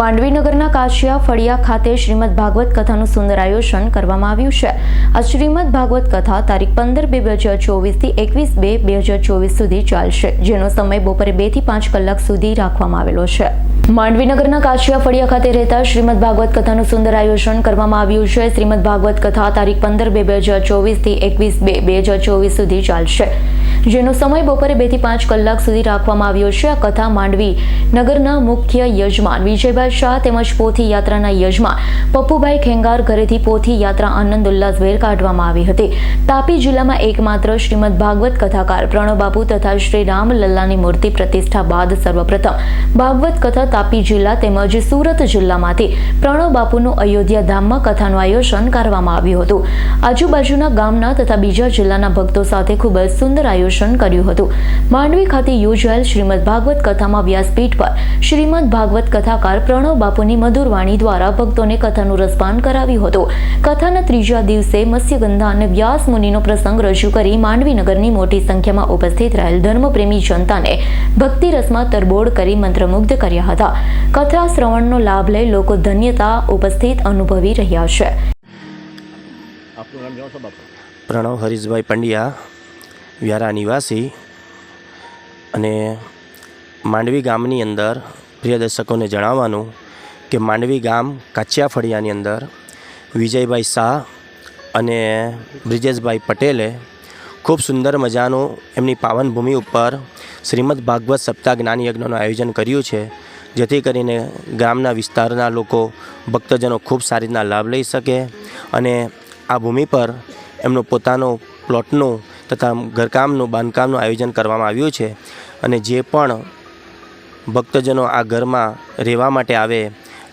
માંડવીનગરના કાશિયા ફળિયા ખાતે શ્રીમદ ભાગવત કથાનું સુંદર આયોજન કરવામાં આવ્યું છે. આ શ્રીમદ ભાગવત કથા તારીખ પંદર બે બે હજાર ચોવીસથી એકવીસ બે બે હજાર ચોવીસ સુધી ચાલશે, જેનો સમય બપોરે બેથી પાંચ કલાક સુધી રાખવામાં આવેલો છે. માંડવીનગરના કાશિયા ફળિયા ખાતે રહેતા શ્રીમદ ભાગવત કથાનું સુંદર આયોજન કરવામાં આવ્યું છે. શ્રીમદ ભાગવત કથા તારીખ પંદર બે બે હજાર ચોવીસથી એકવીસ બે બે હજાર ચોવીસ સુધી ચાલશે. જેનો સમય બપોરે બેથી પાંચ કલાક સુધી રાખવામાં આવ્યો છે. આ કથા માંડવી નગરના મુખ્ય યજમાન વિજયભાઈ શાહ તેમજ પોથી યાત્રાના યજમાન પપ્પુભાઈ ખેંગાર ઘરેથી પોથી યાત્રા આનંદ ઉલ્લાસભેર કાઢવામાં આવી હતી. તાપી જિલ્લામાં એકમાત્ર શ્રીમદ ભાગવત કથાકાર પ્રણવ બાપુ તથા શ્રી રામ લલ્લાની મૂર્તિ પ્રતિષ્ઠા બાદ સર્વપ્રથમ ભાગવત કથા તાપી જિલ્લા તેમજ સુરત જિલ્લામાંથી પ્રણવ બાપુનું અયોધ્યા ધામમાં કથાનું આયોજન કરવામાં આવ્યું હતું. આજુબાજુના ગામના તથા બીજા જિલ્લાના ભક્તો સાથે ખૂબ જ સુંદર આયોજન કર્યું હતું. માંડવી ખાતે યોજાયેલ શ્રીમદ ભાગવત કથામાં વ્યાસપીઠ પર શ્રીમદ ભાગવત કથાકાર પ્રણવ બાપુની મધુર વાણી દ્વારા ભક્તોને કથાનું રસપાન કરાવ્યું હતું. કથાના ત્રીજા દિવસે મત્સ્યગંધા અને વ્યાસ મુનિનો પ્રસંગ રજૂ કરી માંડવીનગરની મોટી સંખ્યામાં ઉપસ્થિત રહેલ ધર્મપ્રેમી જનતાને ભક્તિ રસમાં તરબોળ કરી મંત્રમુગ્ધ કર્યા હતા. કથા શ્રવણનો લાભ લઈ લોકો ધન્યતા ઉપસ્થિત અનુભવી રહ્યા છે. આપનું નામ જણાવશો બાપુ? પ્રણવ હરીશભાઈ પંડ્યા વ્યારા નિવાસી અને માંડવી ગામની અંદર પ્રિય દર્શકોને જણાવવાનું કે માંડવી ગામ કાચિયા ફળિયાની અંદર વિજયભાઈ શાહ અને બ્રિજેશભાઈ પટેલે ખૂબ સુંદર મજાનું એમની પાવન ભૂમિ ઉપર શ્રીમદ ભાગવત સપ્તાહ જ્ઞાન યજ્ઞનું આયોજન કર્યું છે. જેથી કરીને ગામના વિસ્તારના લોકો, ભક્તજનો ખૂબ સારી રીતના લાભ લઈ શકે અને આ ભૂમિ પર એમનું પોતાનો પ્લોટનું તથા ઘરકામનું, બાંધકામનું આયોજન કરવામાં આવ્યું છે અને જે પણ ભક્તજનો આ ઘરમાં રહેવા માટે આવે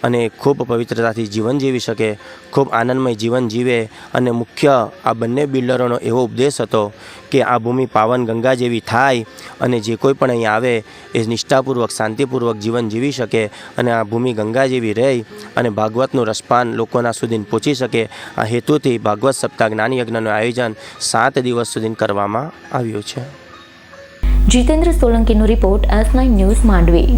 અને ખૂબ પવિત્રતાથી જીવન જીવી શકે, ખૂબ આનંદમય જીવન જીવે અને મુખ્ય આ બંને બિલ્ડરોનો એવો ઉપદેશ હતો કે આ ભૂમિ પાવન ગંગા જેવી થાય અને જે કોઈ પણ અહીં આવે એ નિષ્ઠાપૂર્વક, શાંતિપૂર્વક જીવન જીવી શકે અને આ ભૂમિ ગંગા જેવી રહે અને ભાગવતનું રસપાન લોકોના સુધી પહોંચી શકે. આ હેતુથી ભાગવત સપ્તાહ જ્ઞાન યજ્ઞનું આયોજન સાત દિવસ સુધી કરવામાં આવ્યું છે. Jitendra સોલંકીનો report S nine news Mandvi.